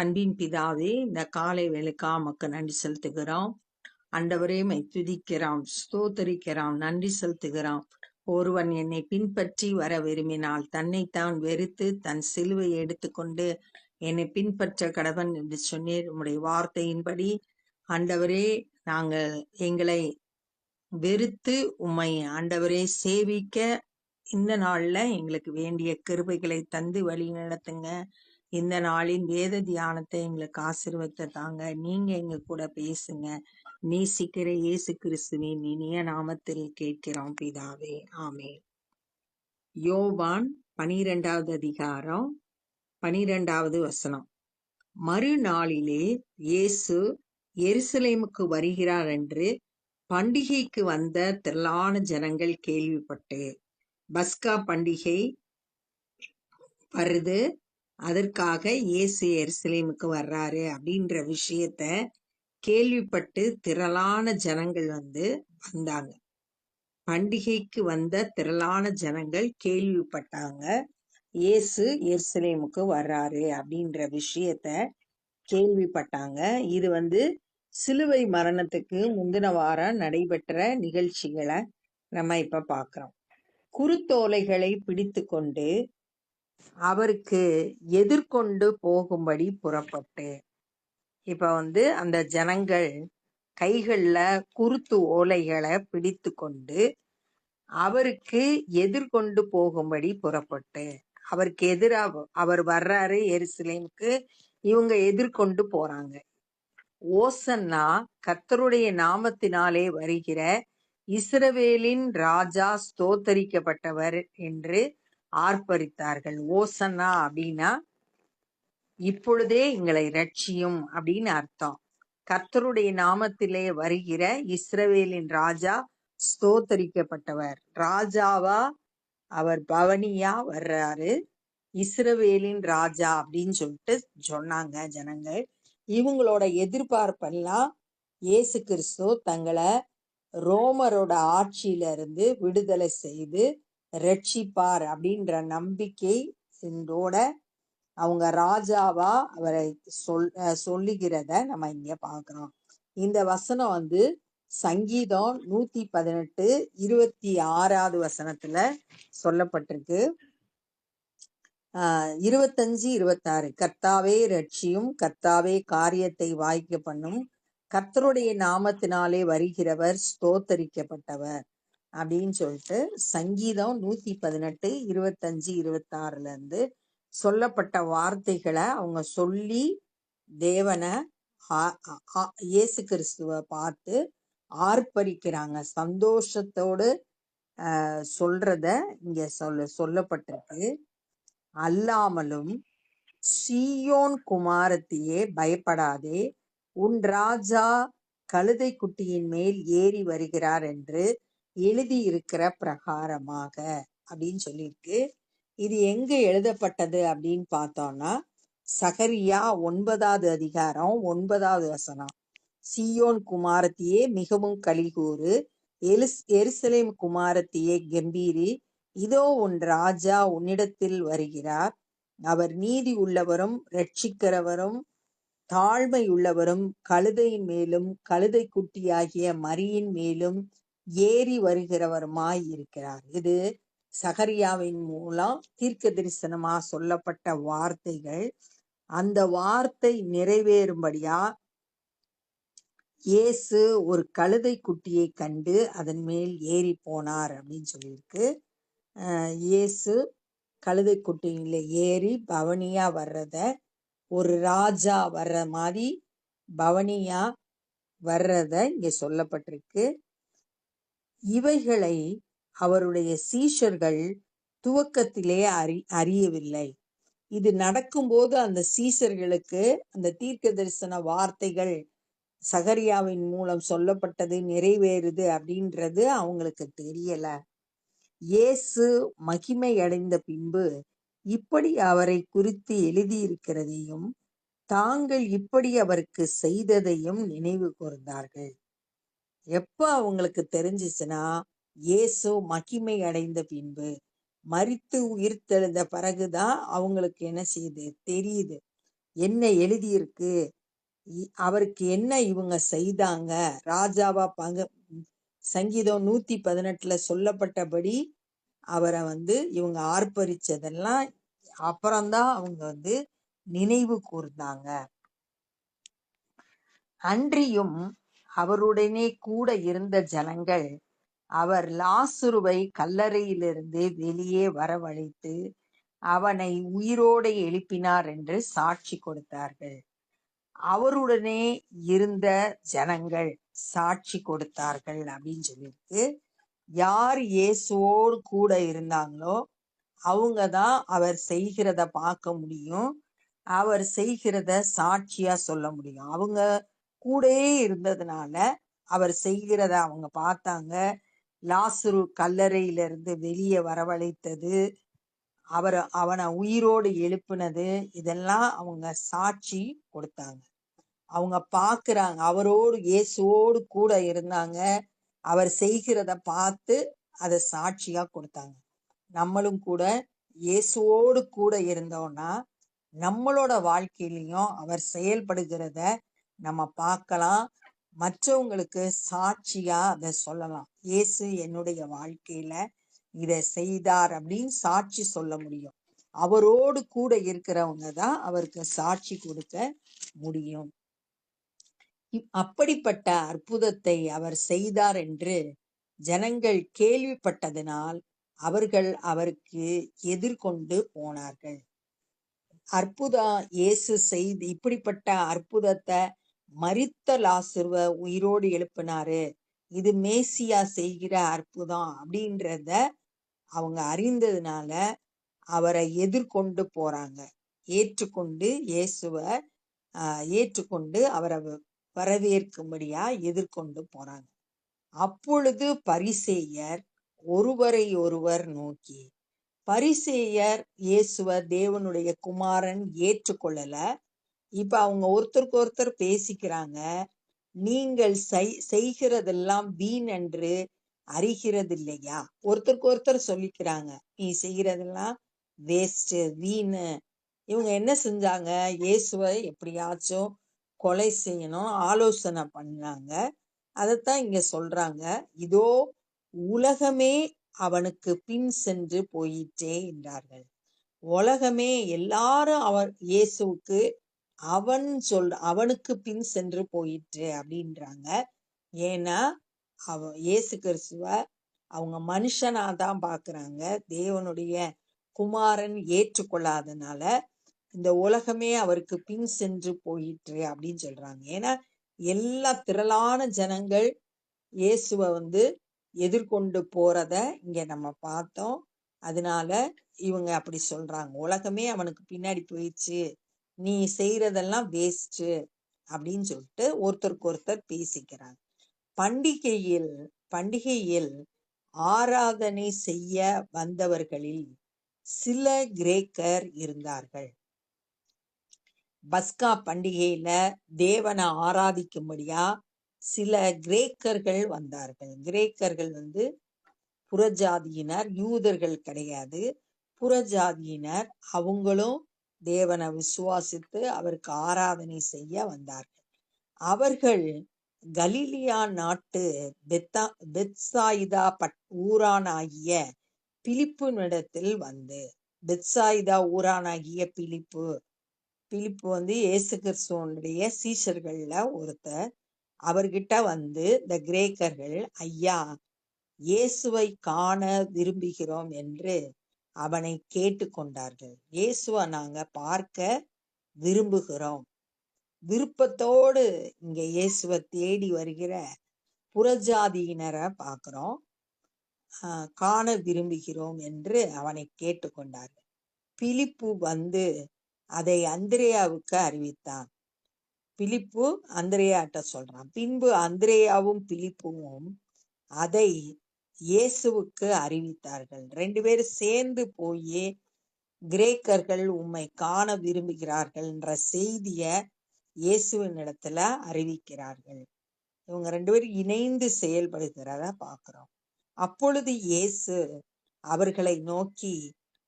அன்பின் பிதாவே இந்த காலை வேலைக்கா மக்கள் நன்றி செலுத்துகிறோம். அண்டவரே மை துதிக்கிறோம் ஸ்தோத்தரிக்கிறோம் நன்றி செலுத்துகிறோம். ஒருவன் என்னை பின்பற்றி வர விரும்பினால் தன்னைத்தான் வெறுத்து தன் சிலுவை எடுத்துக்கொண்டு என்னை பின்பற்ற கடவன் என்று சொன்னீர். உம்முடைய வார்த்தையின்படி ஆண்டவரே நாங்கள் எங்களை வெறுத்து உம்மை ஆண்டவரே சேவிக்க இந்த நாள்ல எங்களுக்கு வேண்டிய கிருபைகளை தந்து வழி நடத்துங்க. இந்த நாளின் வேத தியானத்தை எங்களுக்கு ஆசிர்வத்தை தாங்க. நீங்க எங்க கூட பேசுங்க. நேசிக்கிற இயேசு கிறிஸ்துவின் இனிய நாமத்தில் கேட்கிறோம் பிதாவே. ஆமே யோவான் பனிரெண்டாவது அதிகாரம் பனிரெண்டாவது வசனம். மறுநாளிலே இயேசு எருசலேமுக்கு வருகிறார் என்று பண்டிகைக்கு வந்த திரளான ஜனங்கள் கேள்விப்பட்டு பஸ்கா பண்டிகை வருது. அதற்காக இயேசு எருசலேமுக்கு வர்றாரு அப்படின்ற விஷயத்த கேள்விப்பட்டு திரளான ஜனங்கள் வந்து வந்தாங்க. பண்டிகைக்கு வந்த திரளான ஜனங்கள் கேள்விப்பட்டாங்க. இயேசு எருசலேமுக்கு வர்றாரு அப்படின்ற விஷயத்த கேள்விப்பட்டாங்க. இது வந்து சிலுவை மரணத்துக்கு முந்தின வாரம் நடைபெற்ற நிகழ்ச்சிகளை நம்ம இப்ப பாக்குறோம் குருத்தோலைகளை பிடித்து கொண்டு அவருக்கு எதிர்கொண்டு போகும்படி புறப்பட்டு. இப்ப வந்து அந்த ஜனங்கள் கைகள்ல குருத்து ஓலைகளை பிடித்து கொண்டு அவருக்கு எதிர்கொண்டு போகும்படி புறப்பட்டு. அவருக்கு எதிரா அவர் வர்றாரு எருசலேமுக்கு இவங்க எதிர்கொண்டு போறாங்க. ஓசன்னா கத்தருடைய நாமத்தினாலே வருகிற இஸ்ரவேலின் ராஜா ஸ்தோத்தரிக்கப்பட்டவர் என்று ஆர்ப்பரித்தார்கள். ஓசன்னா அப்படின்னா இப்பொழுதே எங்களை ரட்சியும் அப்படின்னு அர்த்தம். கர்த்தருடைய நாமத்திலே வருகிற இஸ்ரவேலின் ராஜா ஸ்தோத்தரிக்கப்பட்டவர். ராஜாவா அவர் பவனியா வர்றாரு. இஸ்ரவேலின் ராஜா அப்படின்னு சொல்லிட்டு சொன்னாங்க ஜனங்கள். இவங்களோட எதிர்பார்ப்பெல்லாம் இயேசு கிறிஸ்து தங்களை ரோமரோட ஆட்சியில இருந்து விடுதலை செய்து ரட்சிப்பார் அப்படின்ற நம்பிக்கை இதோட அவங்க ராஜாவா அவரை சொல் சொல்லுகிறத நம்ம இங்க பாக்குறோம் இந்த வசனம் வந்து சங்கீதம் நூத்தி பதினெட்டு இருபத்தி ஆறாவது வசனத்துல சொல்லப்பட்டிருக்கு. ஆஹ் இருபத்தஞ்சு இருபத்தாறு. கர்த்தாவே ரட்சியும் கர்த்தாவே காரியத்தை வாய்க்க பண்ணும். கர்த்தருடைய நாமத்தினாலே வருகிறவர் ஸ்தோத்தரிக்கப்பட்டவர். அப்படின்னு சொல்லிட்டு சங்கீதம் நூத்தி பதினெட்டு இருபத்தஞ்சு இருபத்தாறுல இருந்து சொல்லப்பட்ட வார்த்தைகளை அவங்க சொல்லி தேவனை ஆ- ஆ- ஆ- இயேசு கிறிஸ்துவ பார்த்து ஆர்ப்பரிக்கிறாங்க. சந்தோஷத்தோடு சொல்றத இங்க சொல்ல சொல்லப்பட்டிருக்கு. அல்லாமலும் சீயோன் குமாரத்தையே பயப்படாதே உன் ராஜா கழுதை குட்டியின் மேல் ஏறி வருகிறார் என்று எழுதியிருக்கிற பிரகாரமாக அப்படின்னு சொல்லியிருக்கு. இது எங்க எழுதப்பட்டது அப்படின்னு பார்த்தோம்னா சகரியா ஒன்பதாவது அதிகாரம் ஒன்பதாவது வசனம். சியோன் குமாரத்தியே மிகவும் கலிகூறு எலிஸ் எருசலேம் குமாரத்தியே கம்பீரி இதோ உன் ராஜா உன்னிடத்தில் வருகிறார். அவர் நீதி உள்ளவரும் ரட்சிக்கிறவரும் தாழ்மை உள்ளவரும் கழுதையின் மேலும் கழுதை குட்டியாகிய மரியின் மேலும் ஏறி வருகிறவருமாய் இருக்கிறார் இது சகரியாவின் மூலம் தீர்க்க தரிசனமா சொல்லப்பட்ட வார்த்தைகள். அந்த வார்த்தை நிறைவேறும்படியா இயேசு ஒரு கழுதை குட்டியை கண்டு அதன் மேல் ஏறி போனார் அப்படின்னு சொல்லியிருக்கு. இயேசு கழுதை குட்டியில ஏறி பவனியா வர்றத ஒரு ராஜா வர்ற மாதிரி பவனியா வர்றத இங்க சொல்லப்பட்டிருக்கு. இவைகளை அவருடைய சீஷர்கள் துவக்கத்திலே அறி அறியவில்லை. இது நடக்கும்போது அந்த சீஷர்களுக்கு அந்த தீர்க்க தரிசன வார்த்தைகள் சகரியாவின் மூலம் சொல்லப்பட்டது நிறைவேறுது அப்படின்றது அவங்களுக்கு தெரியல. இயேசு மகிமை அடைந்த பின்பு இப்படி அவரை குறித்து எழுதியிருக்கிறதையும் தாங்கள் இப்படி அவருக்கு செய்ததையும் நினைவு கூர்ந்தார்கள். எப்ப அவங்களுக்கு தெரிஞ்சிச்சுன்னா இயேசு மகிமை அடைந்த பின்பு மறித்து உயிர்த்தெழுந்த பிறகுதான் அவங்களுக்கு என்ன செய்யுது? தெரியுது. என்ன எழுதியிருக்கு? அவருக்கு என்ன இவங்க செய்தாங்க? ராஜாவா பங்க சங்கீதம் நூத்தி பதினெட்டுல சொல்லப்பட்டபடி அவரை வந்து இவங்க ஆர்ப்பரிச்சதெல்லாம் அப்புறம்தான் அவங்க வந்து நினைவு கூர்ந்தாங்க. அன்றியும் அவருடனே கூட இருந்த ஜனங்கள் அவர் லாசுருவை கல்லறையிலிருந்து வெளியே வரவழைத்து அவனை உயிரோடு எழுப்பினார் என்று சாட்சி கொடுத்தார்கள். அவருடனே இருந்த ஜனங்கள் சாட்சி கொடுத்தார்கள் அப்படின்னு சொல்லிட்டு யார் இயேசுவோடு கூட இருந்தாங்களோ அவங்க தான் அவர் செய்கிறத பார்க்க முடியும். அவர் செய்கிறத சாட்சியா சொல்ல முடியும். அவங்க கூடயே இருந்ததுனால அவர் செய்கிறத அவங்க பார்த்தாங்க. லாசுரு கல்லறையிலிருந்து வெளியே வரவழைத்தது. அவர் அவனை உயிரோடு எழுப்புனது. இதெல்லாம் அவங்க சாட்சி கொடுத்தாங்க. அவங்க பார்க்குறாங்க. அவரோடு இயேசுவோடு கூட இருந்தாங்க. அவர் செய்கிறத பார்த்து அதை சாட்சியாக கொடுத்தாங்க. நம்மளும் கூட இயேசுவோடு கூட இருந்தோம்னா நம்மளோட வாழ்க்கையிலையும் அவர் செயல்படுகிறத நம்ம பார்க்கலாம். மற்றவங்களுக்கு சாட்சியா அதை சொல்லலாம். இயேசு என்னுடைய வாழ்க்கையில இதை செய்தார் அப்படின்னு சாட்சி சொல்ல முடியும். அவரோடு கூட இருக்கிறவங்க தான் அவருக்கு சாட்சி கொடுக்க முடியும். இப்- அப்படிப்பட்ட அற்புதத்தை அவர் செய்தார் என்று ஜனங்கள் கேள்விப்பட்டதினால் அவர்கள் அவருக்கு எதிர்கொண்டு போனார்கள். அற்புதம் இயேசு செய்து இப்படிப்பட்ட அற்புதத்தை மரித்த லாசுருவ உயிரோடு எழுப்பினாரு. இது மேசியா செய்கிற அற்புதம் அப்படின்றத அவங்க அறிந்ததுனால அவரை எதிர்கொண்டு போறாங்க. ஏற்றுக்கொண்டு இயேசுவ ஏற்றுக்கொண்டு அவரை வ- வரவேற்கும்படியா எதிர்கொண்டு போறாங்க. அப்பொழுது பரிசேயர் ஒருவரை ஒருவர் நோக்கி பரிசேயர் இயேசுவ தேவனுடைய குமாரன் ஏற்றுக்கொள்ளல இப்ப அவங்க ஒருத்தருக்கு ஒருத்தர் பேசிக்கிறாங்க. நீங்கள் செய்- செய்கிறதெல்லாம் வீண் என்று அறிகிறதில்லையா? ஒருத்தருக்கு ஒருத்தர் சொல்லிக்கிறாங்க. நீ செய்கிறதெல்லாம் வேஸ்ட் வீணு. இவங்க என்ன செஞ்சாங்க? இயேசுவை எப்படியாச்சும் கொலை செய்யணும் ஆலோசனை பண்ணாங்க. அதைத்தான் இங்க சொல்றாங்க. இதோ உலகமே அவனுக்கு பின் சென்று போயிட்டே என்றார்கள். உலகமே எல்லாரும் அவர் இயேசுவுக்கு அவன் சொல் அவனுக்கு பின் சென்று போயிற்று அப்படின்றாங்க. ஏன்னா அவ இயேசு கிறிஸ்துவ அவங்க மனுஷனா தான் பாக்குறாங்க. தேவனுடைய குமாரன் ஏற்றுக்கொள்ளாதனால இந்த உலகமே அவருக்கு பின் சென்று போயிற்று அப்படின்னு சொல்றாங்க. ஏன்னா எல்லா திரளான ஜனங்கள் இயேசுவை வந்து எதிர்கொண்டு போறத இங்க நம்ம பார்த்தோம். அதனால இவங்க அப்படி சொல்றாங்க. உலகமே அவனுக்கு பின்னாடி போயிடுச்சு நீ செய்யறதெல்லாம் வேஸ்ட் அப்படின்னு சொல்லிட்டு ஒருத்தருக்கு ஒருத்தர் பேசிக்கிறாங்க பண்டிகையில் பண்டிகையில் ஆராதனை செய்ய வந்தவர்களில் சில கிரேக்கர் இருந்தார்கள். பஸ்கா பண்டிகையில தேவனை ஆராதிக்கும்படியா சில கிரேக்கர்கள் வந்தார்கள். கிரேக்கர்கள் வந்து புறஜாதியினர் யூதர்கள் கிடையாது. புறஜாதியினர் அவங்களும் தேவனை விசுவாசித்து அவருக்கு ஆராதனை செய்ய வந்தார்கள். அவர்கள் கலீலியா நாட்டு பெத்தா பெத்சாயிதா பட் ஊரானாகிய பிலிப்புனிடத்தில் வந்து பெத்சாயிதா ஊரானாகிய பிலிப்பு பிலிப்பு வந்து இயேசு கிறிஸ்துவனுடைய சீஷர்கள்ல ஒருத்தர். அவர்கிட்ட வந்து இந்த கிரேக்கர்கள் ஐயா இயேசுவை காண விரும்புகிறோம் என்று அவனை கேட்டுக்கொண்டார்கள். இயேசுவை நாங்க பார்க்க விரும்புகிறோம். விருப்பத்தோடு இங்க இயேசுவை தேடி வருகிற புறஜாதியினரை பார்க்கிறோம். காண விரும்புகிறோம் என்று அவனை கேட்டுக்கொண்டார்கள். பிலிப்பு வந்து அதை அந்திரேயாவுக்கு அறிவித்தான். பிலிப்பு அந்திரேயாட்ட சொல்றான். பின்பு அந்திரேயாவும் பிலிப்புவும் அதை இயேசுவுக்கு அறிவித்தார்கள். ரெண்டு பேரும் சேர்ந்து போய் கிரேக்கர்கள் உம்மை காண விரும்புகிறார்கள் என்ற செய்திய இயேசுவின் இடத்துல அறிவிக்கிறார்கள். இவங்க ரெண்டு பேரும் இணைந்து செயல்படுகிறத பார்க்கிறோம். அப்பொழுது இயேசு அவர்களை நோக்கி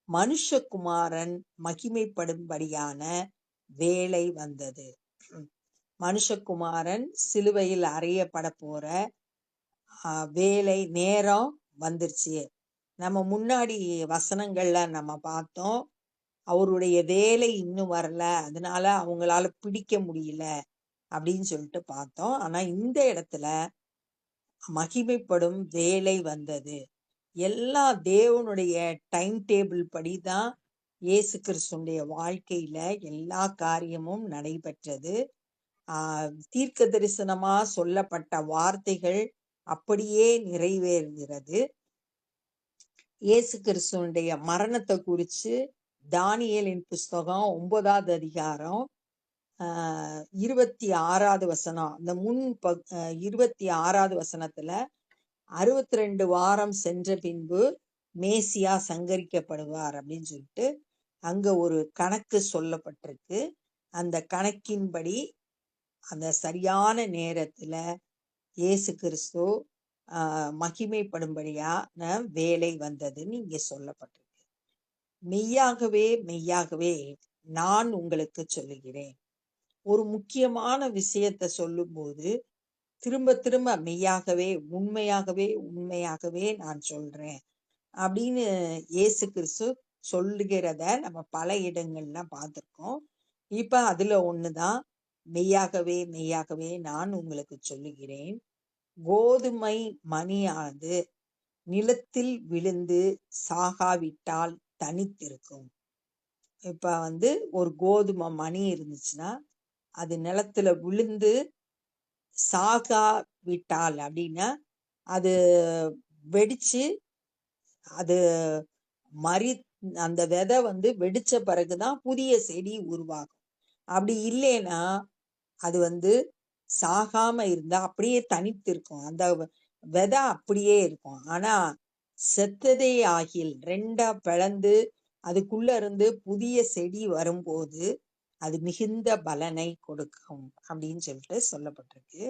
மனுஷகுமாரன் மகிமைப்படும்படியான வேலை வந்தது. மனுஷகுமாரன் சிலுவையில் அறையப்பட போற வேலை நேரம் வந்துருச்சு. நம்ம முன்னாடி வசனங்கள்ல நம்ம பார்த்தோம் அவருடைய வேலை இன்னும் வரல அதனால அவங்களால பிடிக்க முடியல அப்படின்னு சொல்லிட்டு பார்த்தோம். ஆனா இந்த இடத்துல மகிமைப்படும் வேலை வந்தது. எல்லா தேவனுடைய டைம் டேபிள் படிதான் இயேசு கிறிஸ்துடைய வாழ்க்கையில எல்லா காரியமும் நடைபெற்றது. ஆஹ் தீர்க்க தரிசனமா சொல்லப்பட்ட வார்த்தைகள் அப்படியே நிறைவேறுகிறது. இயேசு கிறிஸ்துவனுடைய மரணத்தை குறிச்சு தானியலின் புஸ்தகம் ஒன்பதாவது அதிகாரம் ஆஹ் இருபத்தி ஆறாவது வசனம். அந்த முன் ப இருபத்தி ஆறாவது வசனத்துல அறுபத்தி ரெண்டு வாரம் சென்ற பின்பு மேசியா சங்கரிக்கப்படுவார் அப்படின்னு சொல்லிட்டு அங்க ஒரு கணக்கு சொல்லப்பட்டிருக்கு. அந்த கணக்கின்படி அந்த சரியான நேரத்துல இயேசு கிறிஸ்து ஆஹ் மகிமைப்படும்படியான வேலை வந்ததுன்னு இங்கே சொல்லப்பட்டிருக்கு. மெய்யாகவே மெய்யாகவே நான் உங்களுக்கு சொல்லுகிறேன். ஒரு முக்கியமான விஷயத்த சொல்லும்போது திரும்ப திரும்ப மெய்யாகவே உண்மையாகவே உண்மையாகவே நான் சொல்றேன் அப்படின்னு இயேசு கிறிஸ்து சொல்லுகிறத நம்ம பல இடங்கள்ல பார்த்துருக்கோம். இப்ப அதுல ஒண்ணுதான். மெய்யாகவே மெய்யாகவே நான் உங்களுக்கு சொல்லுகிறேன். கோதுமை மணியானது நிலத்தில் விழுந்து சாகாவிட்டால் தனித்திருக்கும். இப்ப வந்து ஒரு கோதுமை மணி இருந்துச்சுன்னா அது நிலத்துல விழுந்து சாகா விட்டால் அப்படின்னா அது வெடிச்சு அது மறி அந்த விதை வந்து வெடிச்ச பிறகுதான் புதிய செடி உருவாகும். அப்படி இல்லைன்னா அது வந்து சாகாம இருந்தா அப்படியே தனித்து இருக்கும் அந்த விதை அப்படியே இருக்கும். ஆனா செத்ததே ஆகில் ரெண்டா பிளந்து அதுக்குள்ள இருந்து புதிய செடி வரும்போது அது மிகுந்த பலனை கொடுக்கும் அப்படின்னு சொல்லிட்டு சொல்லப்பட்டிருக்கு.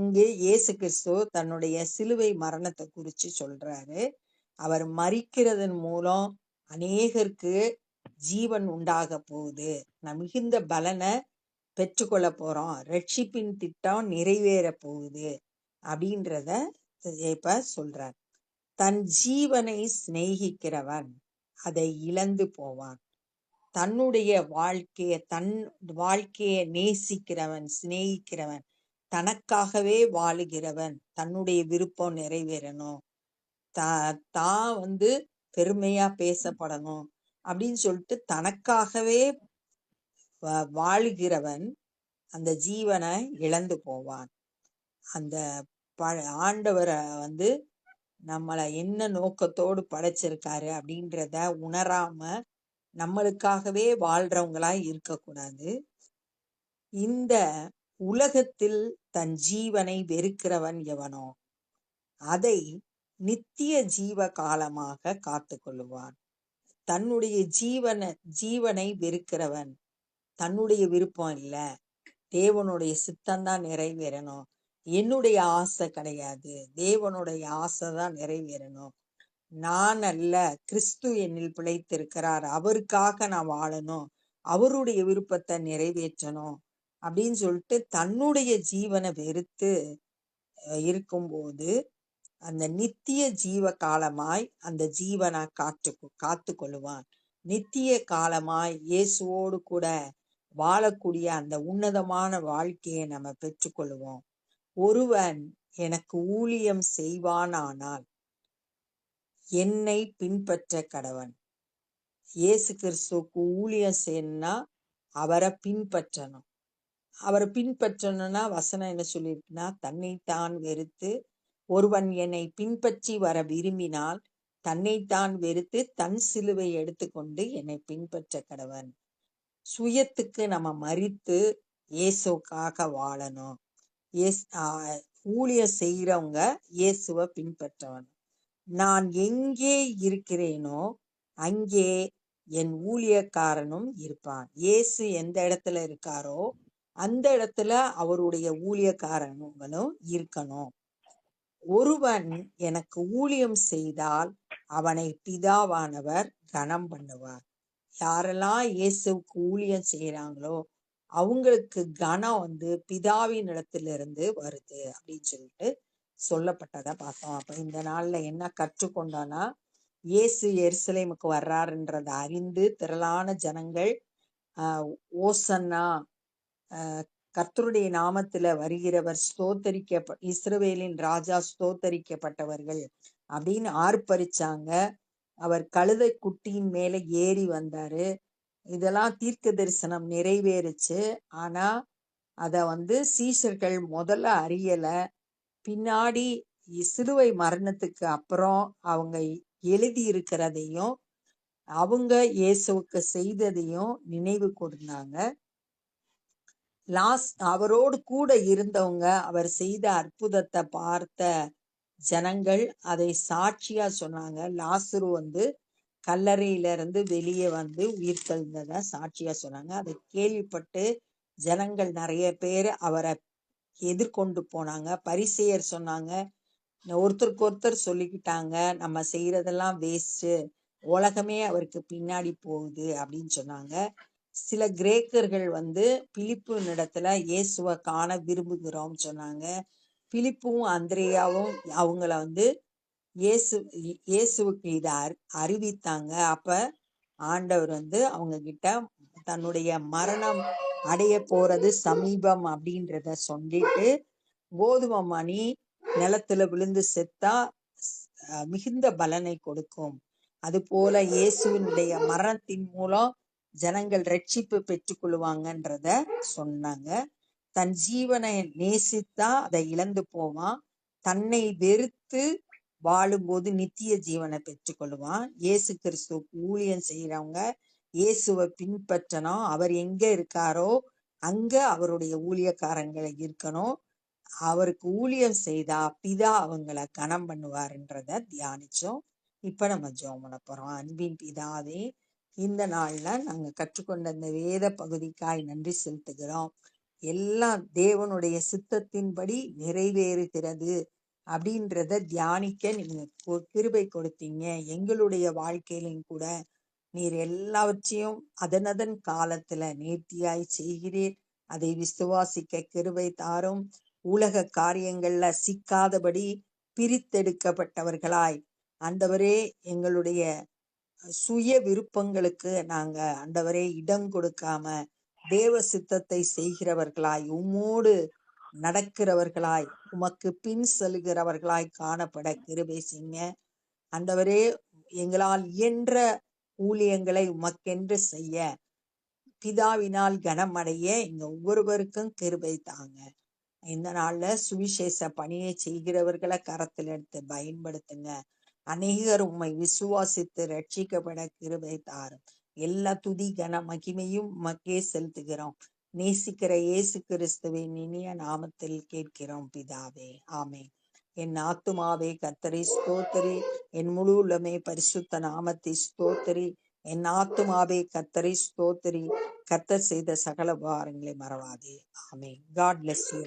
இங்கே இயேசு கிறிஸ்து தன்னுடைய சிலுவை மரணத்தை குறிச்சு சொல்றாரு. அவர் மறிக்கிறதன் மூலம் அநேகருக்கு ஜீவன் உண்டாக போகுது. நான் மிகுந்த பலனை பெற்றுக்கொள்ள போகிறோம் ரட்சிப்பின் திட்டம் நிறைவேற போகுது அப்படின்றத இப்போ சொல்றார். தன் ஜீவனை சிநேகிக்கிறவன் அதை இழந்து போவான். தன்னுடைய வாழ்க்கைய தன் வாழ்க்கையை நேசிக்கிறவன் சிநேகிக்கிறவன் தனக்காகவே வாழுகிறவன் தன்னுடைய விருப்பம் நிறைவேறணும். தா தான் வந்து பெருமையா பேசப்படணும் அப்படின்னு சொல்லிட்டு தனக்காகவே வாழுகிறவன் அந்த ஜீவனை இழந்து போவான். அந்த ப ஆண்டவரை வந்து நம்மளை என்ன நோக்கத்தோடு படைச்சிருக்காரு அப்படின்றத உணராம நம்மளுக்காகவே வாழ்றவங்களா இருக்கக்கூடாது. இந்த உலகத்தில் தன் ஜீவனை வெறுக்கிறவன் எவனோ அதை நித்திய ஜீவ காலமாக காத்து கொள்ளுவான் தன்னுடைய ஜீவன ஜீவனை வெறுக்கிறவன் தன்னுடைய விருப்பம் இல்ல. தேவனுடைய சித்தம்தான் நிறைவேறணும். என்னுடைய ஆசை கிடையாது. தேவனுடைய ஆசை தான் நிறைவேறணும். நான் அல்ல கிறிஸ்து என்னில் பிழைத்திருக்கிறார். அவருக்காக நான் வாழணும். அவருடைய விருப்பத்தை நிறைவேற்றணும். அப்படின்னு சொல்லிட்டு தன்னுடைய ஜீவனை வெறுத்து இருக்கும்போது அந்த நித்திய ஜீவ காலமாய் அந்த ஜீவனை காற்று காத்து கொள்ளுவான். நித்திய காலமாய் இயேசுவோடு கூட வாழக்கூடிய அந்த உன்னதமான வாழ்க்கையை நம்ம பெற்றுக்கொள்வோம். ஒருவன் எனக்கு ஊழியம் செய்வானானால் என்னை பின்பற்ற கடவன். இயேசு கிறிஸ்துவுக்கு ஊழியம் செய்யணும்னா அவரை பின்பற்றணும். அவரை பின்பற்றணும்னா வசனம் என்ன சொல்லியிருக்குன்னா தன்னைத்தான் வெறுத்து ஒருவன் என்னை பின்பற்றி வர விரும்பினால் தன்னைத்தான் வெறுத்து தன் சிலுவை எடுத்துக்கொண்டு என்னை பின்பற்ற கடவன். சுயத்துக்கு நம்ம மறித்து இயேசுக்காக வாழணும். இயேசு ஊழியர் செய்கிறவங்க இயேசுவை பின்பற்றவன் நான் எங்கே இருக்கிறேனோ அங்கே என் ஊழியக்காரனும் இருப்பான். இயேசு எந்த இடத்துல இருக்காரோ அந்த இடத்துல அவருடைய ஊழியக்காரனுங்களும் இருக்கணும். ஒருவன் எனக்கு ஊழியம் செய்தால் அவனை பிதாவானவர் கனம் பண்ணுவார். யாரெல்லாம் இயேசுவுக்கு ஊழியம் செய்யறாங்களோ அவங்களுக்கு கனம் வந்து பிதாவின் இடத்திலிருந்து வருது அப்படின்னு சொல்லிட்டு சொல்லப்பட்டதை பார்த்தோம். அப்ப இந்த நாள்ல என்ன கற்றுக்கொண்டோம்னா இயேசு எருசலேமுக்கு வர்றாருன்றதை அறிந்து திரளான ஜனங்கள் ஆஹ் ஓசன்னா கர்த்தருடைய நாமத்துல வருகிறவர் ஸ்தோத்தரிக்க இஸ்ரவேலின் ராஜா ஸ்தோத்தரிக்கப்பட்டவர்கள் அப்படின்னு ஆர்ப்பரிச்சாங்க. அவர் கழுதை குட்டியின் மேலே ஏறி வந்தாரு. இதெல்லாம் தீர்க்க தரிசனம் நிறைவேறுச்சு. ஆனா அதை வந்து சீஷர்கள் முதல்ல அறியல. பின்னாடி சிலுவை மரணத்துக்கு அப்புறம் அவங்க எழுதி இருக்கிறதையும் அவங்க இயேசுவுக்கு செய்ததையும் நினைவு கூர்ந்தாங்க. லாஸ் அவரோடு கூட இருந்தவங்க அவர் செய்த அற்புதத்தை பார்த்த ஜனங்கள் அதை சாட்சியா சொன்னாங்க. லாசுரு வந்து கல்லறையில இருந்து வெளியே வந்து உயிர் தெழுந்ததை சாட்சியா சொன்னாங்க. அதை கேள்விப்பட்டு ஜனங்கள் நிறைய பேர் அவரை எதிர்கொண்டு போனாங்க. பரிசெயர் சொன்னாங்க. ஒருத்தருக்கு ஒருத்தர் சொல்லிக்கிட்டாங்க நம்ம செய்யறதெல்லாம் வேஸ்ட் உலகமே அவருக்கு பின்னாடி போகுது அப்படின்னு சொன்னாங்க. சில கிரேக்கர்கள் வந்து பிலிப்பு இடத்துல இயேசுவை காண விரும்புகிறோம் சொன்னாங்க. பிலிப்பும் அந்திரேயாவும் அவங்கள வந்து இயேசு இயேசுவுக்கு இதை அறி- அறிவித்தாங்க. அப்ப ஆண்டவர் வந்து அவங்க கிட்ட தன்னுடைய மரணம் அடைய போறது சமீபம் அப்படின்றத சொல்லிட்டு கோதுமை மணி நிலத்துல விழுந்து செத்தா மிகுந்த பலனை கொடுக்கும். அதுபோல இயேசுவினுடைய மரணத்தின் மூலம் ஜனங்கள் ரட்சிப்பு பெற்றுக்கொள்வாங்கன்றத சொன்னாங்க. தன் ஜீவனை நேசித்தா அதை இழந்து போவான். தன்னை வெறுத்து வாழும்போது நித்திய ஜீவனை பெற்றுக்கொள்வான். இயேசு கிறிஸ்துவ ஊழியம் செய்யறவங்க இயேசுவை பின்பற்றணும் அவர் எங்க இருக்காரோ அங்க அவருடைய ஊழியக்காரங்களை இருக்கணும். அவருக்கு ஊழியம் செய்தா பிதா அவங்கள கனம் பண்ணுவாருன்றத தியானிச்சோம். இப்ப நம்ம ஜெபம் பண்ண போறோம். அன்பின் பிதாவே இந்த நாள்ல நாங்க கற்றுக்கொண்ட இந்த வேத பகுதிக்காய் நன்றி செலுத்துகிறோம். எல்லாம் தேவனுடைய சித்தத்தின்படி நிறைவேறுகிறது அப்படின்றத தியானிக்க நீங்க கு- கிருபை கொடுத்தீங்க. எங்களுடைய வாழ்க்கையிலும் கூட நீர் எல்லாவற்றையும் அதனதன் காலத்துல நேர்த்தியாய் செய்கிறீர். அதை விசுவாசிக்க கிருபை தாரும். உலக காரியங்கள்ல சிக்காதபடி பிரித்தெடுக்கப்பட்டவர்களாய். அந்தவரே எங்களுடைய சுய விருப்பங்களுக்கு நாங்க அந்தவரே இடம் கொடுக்காம தேவ சித்தத்தை செய்கிறவர்களாய் உம்மோடு நடக்கிறவர்களாய் உமக்கு பின் செல்கிறவர்களாய் காணப்பட கிருபை செய்ய அந்தவரே எங்களால் இயன்ற ஊழியங்களை உமக்கென்று செய்ய பிதாவினால் கனமடைய இங்க ஒவ்வொருவருக்கும் கிருபை தாங்க. இந்த நாள்ல சுவிசேஷ பணியை செய்கிறவர்களை கரத்தில் எடுத்து பயன்படுத்துங்க. அநேகர் உம்மை விசுவாசித்து ரட்சிக்கப்பட கிருபை தாரும். எல்லா துதி கன மகிமையும் மக்கே செலுத்துகிறோம். நேசிக்கிற இயேசு கிறிஸ்துவின் இனிய நாமத்தில் கேட்கிறோம் பிதாவே. ஆமே என் ஆத்துமாவே கத்தரி ஸ்தோத்தரி. என் முழு உள்ளமே பரிசுத்த நாமத்தை ஸ்தோத்தரி. என் ஆத்துமாவே கத்தரி ஸ்தோத்தரி. கத்தர் செய்த சகல உபகாரங்களை மறவாதே. ஆமே காட் bless யூ